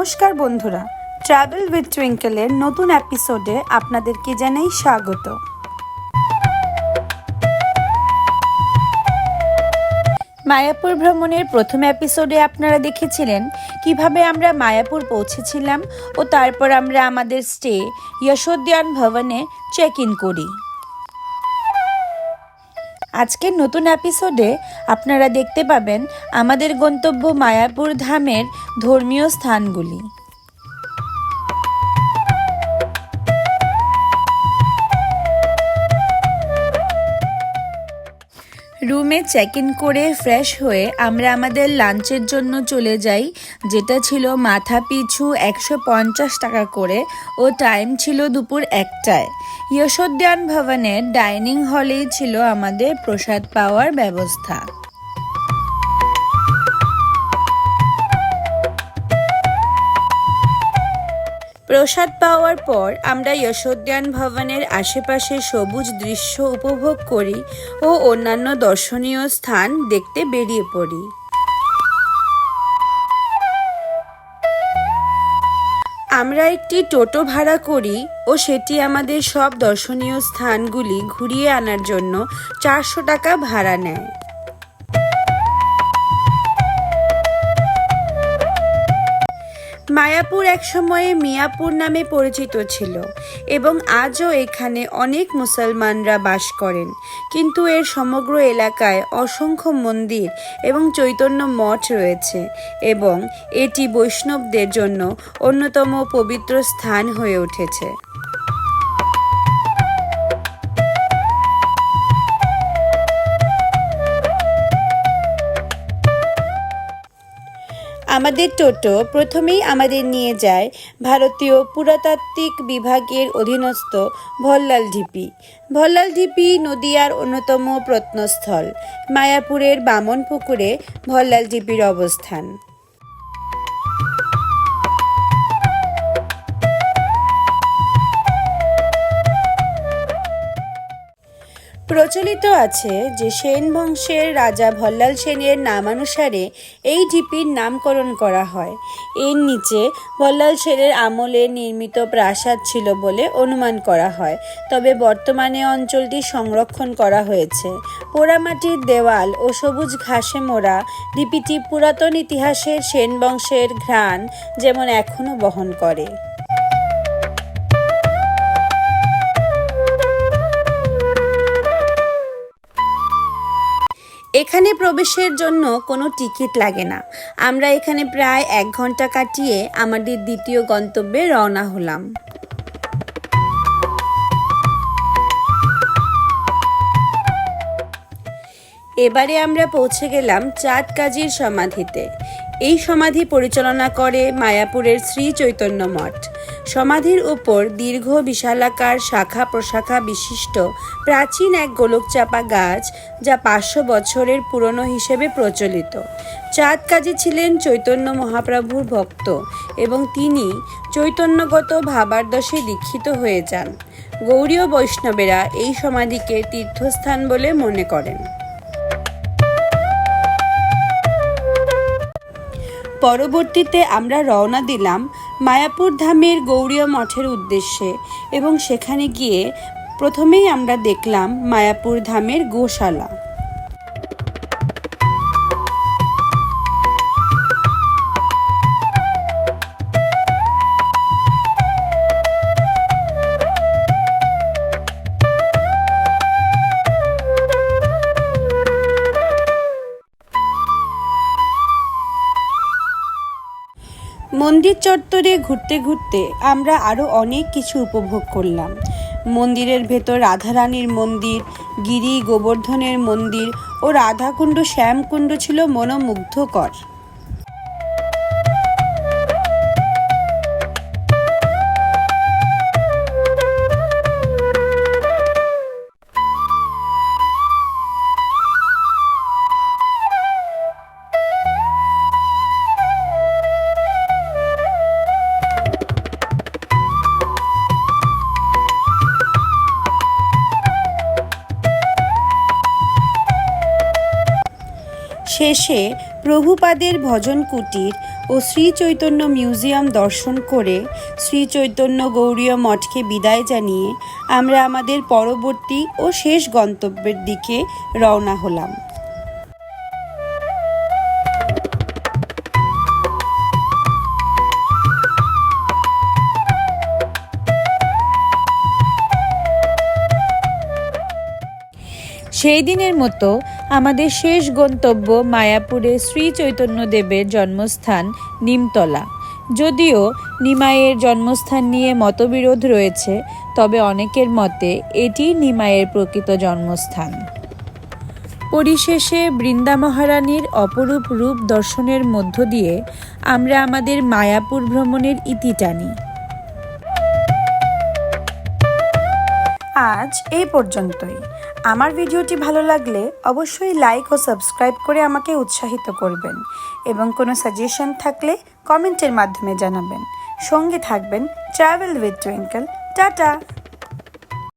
নমস্কার বন্ধুরা travel with টুইঙ্কেলের নতুন এপিসোডে আপনাদেরকে জানাই স্বাগত। মায়াপুর ভ্রমণের প্রথম এপিসোডে আপনারা দেখেছিলেন কীভাবে আমরা মায়াপুর পৌঁছেছিলাম ও তারপর আমরা আমাদের স্টে যশোদ্যান ভবনে চেক ইন করি। আজকের নতুন এপিসোডে আপনারা দেখতে পাবেন আমাদের গন্তব্য মায়াপুর ধামের ধর্মীয় স্থানগুলি। রুমে চেক ইন করে ফ্রেশ হয়ে আমরা আমাদের লাঞ্চের জন্য চলে যাই, যেটা ছিল মাথা পিছু একশো পঞ্চাশ টাকা করে ও টাইম ছিল দুপুর একটায়। যশোদ্যান ভবনের ডাইনিং হলেই ছিল আমাদের প্রসাদ পাওয়ার ব্যবস্থা। প্রসাদ পাওয়ার পর আমরা যশোদ্যান ভবনের আশেপাশে সবুজ দৃশ্য উপভোগ করি ও অন্যান্য দর্শনীয় স্থান দেখতে বেরিয়ে পড়ি। আমরা একটি টোটো ভাড়া করি ও সেটি আমাদের সব দর্শনীয় স্থানগুলি ঘুরিয়ে আনার জন্য চারশো টাকা ভাড়া নেয়। মায়াপুর একসময়ে মিয়াপুর নামে পরিচিত ছিল এবং আজও এখানে অনেক মুসলমানরা বাস করেন। কিন্তু এর সমগ্র এলাকায় অসংখ্য মন্দির এবং চৈতন্য মঠ রয়েছে এবং এটি বৈষ্ণবদের জন্য অন্যতম পবিত্র স্থান হয়ে উঠেছে। আমাদের টোটো প্রথমেই আমাদের নিয়ে যায় ভারতীয় পুরাতাত্ত্বিক বিভাগের অধীনস্থ ভল্লাল ঢিপি। ভল্লাল ঢিপি নদিয়ার অন্যতম প্রত্নস্থল। মায়াপুরের বামন পুকুরে ভল্লাল ঢিপির অবস্থান। প্রচলিত আছে যে সেন বংশের রাজা ভল্লাল সেনের নামানুসারে এই ঢিপির নামকরণ করা হয়। এর নিচে ভল্লাল সেনের আমলে নির্মিত প্রাসাদ ছিল বলে অনুমান করা হয়। তবে বর্তমানে অঞ্চলটি সংরক্ষণ করা হয়েছে। পোড়ামাটির দেওয়াল ও সবুজ ঘাসে মোড়া ঢিপিটি পুরাতন ইতিহাসের সেন বংশের ঘ্রাণ যেমন এখনও বহন করে। এখানে প্রবেশের জন্য কোনো টিকিট লাগে না। আমরা এখানে প্রায় এক ঘণ্টা কাটিয়ে আমাদের দ্বিতীয় গন্তব্যে রওনা হলাম। এবারে আমরা পৌঁছে গেলাম চাঁদ কাজীর সমাধিতে। এই সমাধি পরিচালনা করে মায়াপুরের শ্রী চৈতন্য মঠ। সমাধির উপর দীর্ঘ বিশালাকার শাখা প্রশাখা বিশিষ্ট প্রাচীন এক গোলকচাপা গাছ যা পাঁচশো বছরের পুরনো হিসেবে প্রচলিত। চাঁদ কাজী ছিলেন চৈতন্য মহাপ্রভুর ভক্ত এবং তিনি চৈতন্যগত ভাবার্দশে দীক্ষিত হয়ে যান। গৌরীয় বৈষ্ণবেরা এই সমাধিকে তীর্থস্থান বলে মনে করেন। পরবর্তীতে আমরা রওনা দিলাম মায়াপুর ধামের গৌরীয় মঠের উদ্দেশ্যে এবং সেখানে গিয়ে প্রথমেই আমরা দেখলাম মায়াপুর ধামের গোশালা। মন্দির চত্বরে ঘুরতে ঘুরতে আমরা আরও অনেক কিছু উপভোগ করলাম। মন্দিরের ভেতর রাধারানীর মন্দির, গিরি গোবর্ধনের মন্দির ও রাধাকুণ্ড, শ্যামকুণ্ড ছিল মনোমুগ্ধকর। শেষে প্রভুপাদের ভজন কুটির ও শ্রীচৈতন্য শ্রী চৈতন্য মিউজিয়াম দর্শন করে শ্রী চৈতন্য গৌরীয় মঠকে বিদায় জানিয়ে আমরা আমাদের পরবর্তী ও শেষ গন্তব্যের দিকে রওনা হলাম। সেই দিনের মতো আমাদের শেষ গন্তব্য মায়াপুরে শ্রী চৈতন্যদেবের জন্মস্থান নিমতলা। যদিও নিমাইয়ের জন্মস্থান নিয়ে মতবিরোধ রয়েছে, তবে অনেকের মতে এটি নিমাইয়ের প্রকৃত জন্মস্থান। পরিশেষে বৃন্দা মহারানীর অপরূপ রূপ দর্শনের মধ্য দিয়ে আমরা আমাদের মায়াপুর ভ্রমণের ইতি টানি। আজ এই পর্যন্তই। আমার ভিডিওটি ভালো লাগলে অবশ্যই লাইক ও সাবস্ক্রাইব করে আমাকে উৎসাহিত করবেন এবং কোনো সাজেশন থাকলে কমেন্টের মাধ্যমে জানাবেন। সঙ্গে থাকবেন ট্রাভেল উইথ টুইঙ্কেল টাটা!